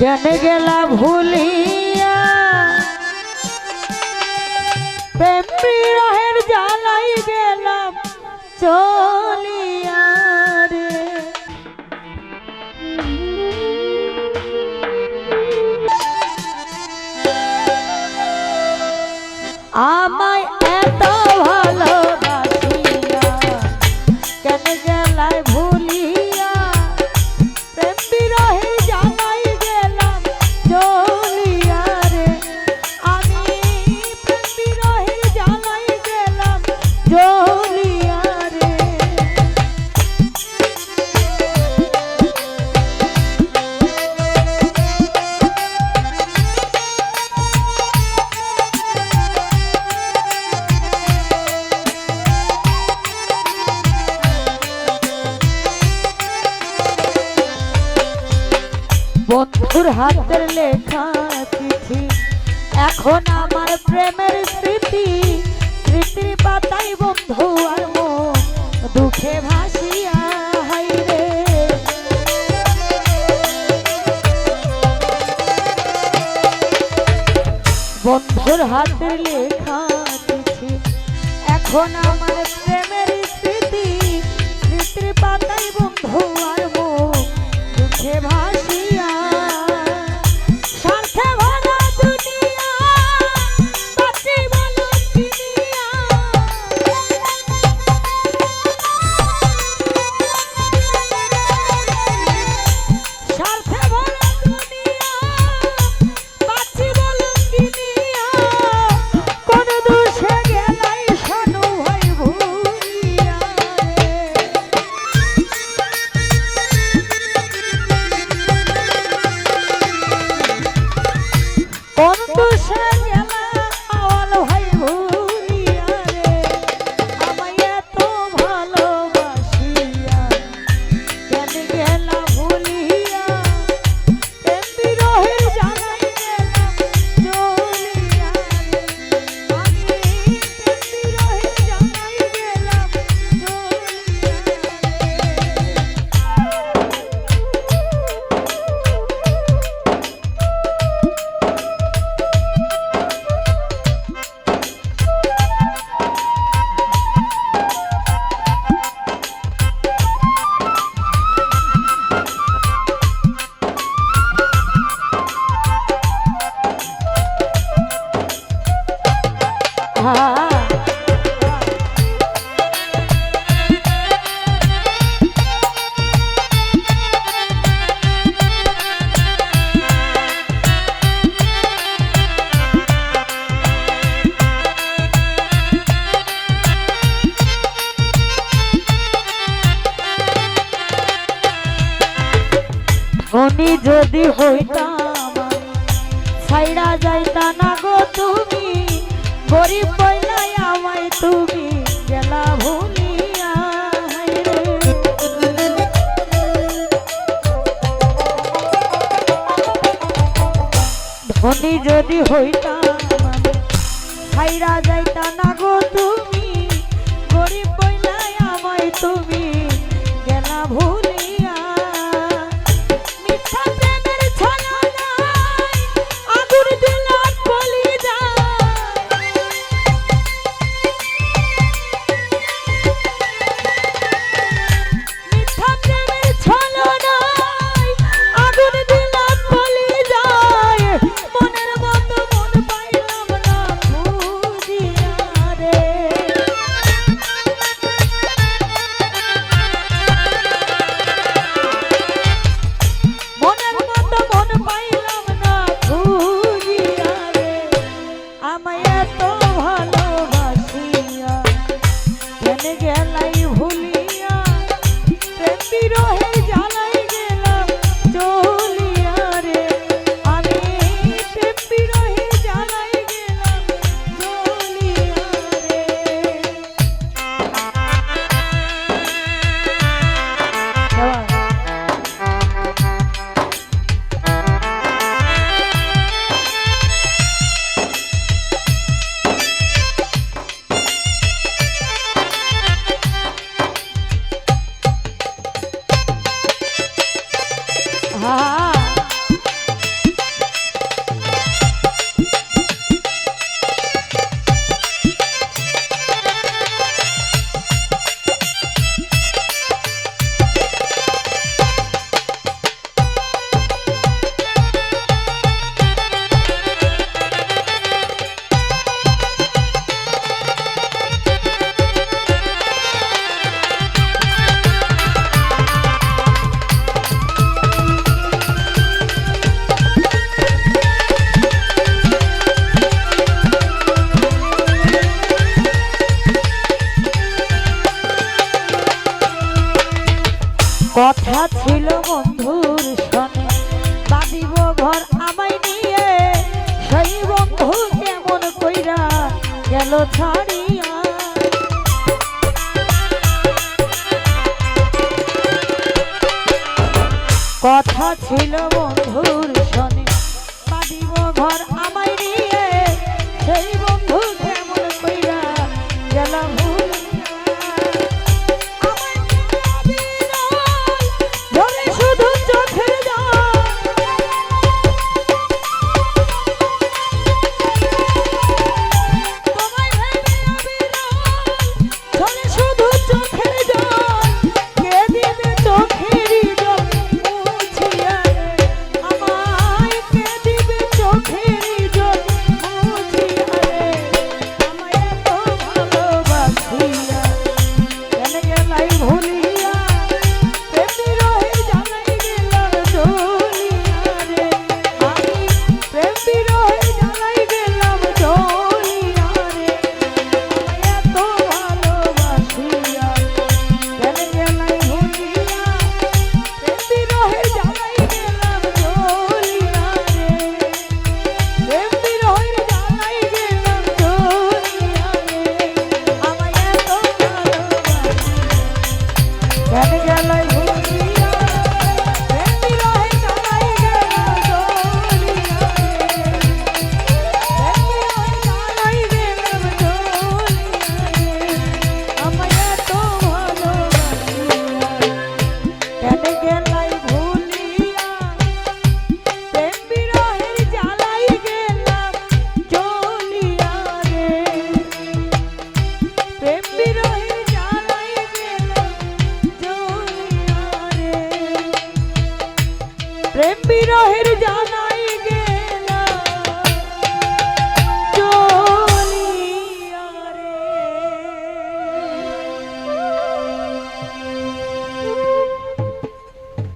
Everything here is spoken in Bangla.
কেন গেলা ভুলিয়া? প্রেম বিরহের জ্বালাই গেলাম। চলিয়া বন্ধুর হাতের লেখা চিঠি। এখন আমার প্রেমের স্মৃতি, স্মৃতির পাতাই বন্ধু আর মন, দুঃখে ভাসিয়া বন্ধুর হাতের লেখা চিঠি, এখন আমার প্রেমের স্মৃতি, স্মৃতির পাতাই বন্ধু আর কোন দোষে যদি হইতাম ছাইরা যাইতা না গো তুমি। গরিব বইলাই আমায় তুমি, গেলা ভুলিয়া ধনী যদি হইতাম ছাইরা যাইতা না গো তুমি, গরিব বইলাই আমায় তুমি আমায় এত ভালোবাসিয়া। কেন গেলাই কথা ছিল বন্ধুর সনে। বাঁধিব ঘর আমায় নিয়ে, সেই বন্ধু কেমন কইরা গেল ছাড়ি কথা ছিল বন্ধু প্রেম বিরহের জানা